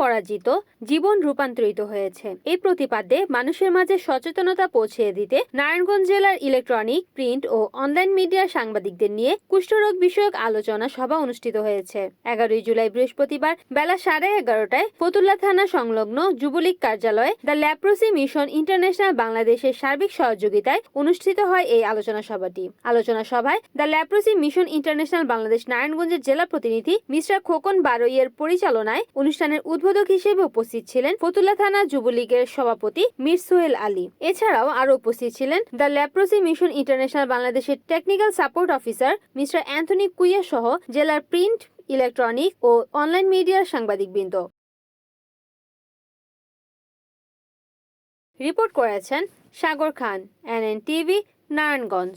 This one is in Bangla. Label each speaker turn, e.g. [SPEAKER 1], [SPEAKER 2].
[SPEAKER 1] পরাজিত, জীবন রূপান্তরিত হয়েছে। এই প্রতিপাদ্যে মানুষের মাঝে সচেতনতা পৌঁছে দিতে নারায়ণগঞ্জ জেলার ইলেকট্রনিক, প্রিন্ট ও অনলাইন মিডিয়ার সাংবাদিকদের নিয়ে কুষ্ঠরোগ বিষয়ক আলোচনা সভা অনুষ্ঠিত হয়েছে। এগারোই জুলাই বৃহস্পতিবার বেলা সাড়ে এগারোটায় ফতুল্লা থানা সংলগ্ন যুবলীগ কার্যালয়ে দ্য ল্যাপ্রোসি মিশন ইন্টারন্যাশনাল বাংলাদেশের সার্বিক সহযোগিতায় অনুষ্ঠিত হয় এই আলোচনা সভাটি। আলোচনা সভায় the leprosy mission international Bangladesh নারায়ণগঞ্জের জেলা প্রতিনিধি মিস্টার খোকন বারইয়ের পরিচালনায় অনুষ্ঠানের উদ্বোধক হিসেবে উপস্থিত ছিলেন ফতুল্লা থানা যুবলীগের সভাপতি মীর সোহেল আলী। এছাড়াও আরও উপস্থিত ছিলেন দ্য ল্যাপ্রোসি মিশন ইন্টারন্যাশনাল বাংলাদেশের technical support officer mister Anthony Quiah সহ জেলার প্রিন্ট, ইলেকট্রনিক ও অনলাইন মিডিয়ার সাংবাদিকবৃন্দ। রিপোর্ট করেছেন সাগর খান এনএন টিভি নারায়ণগঞ্জ।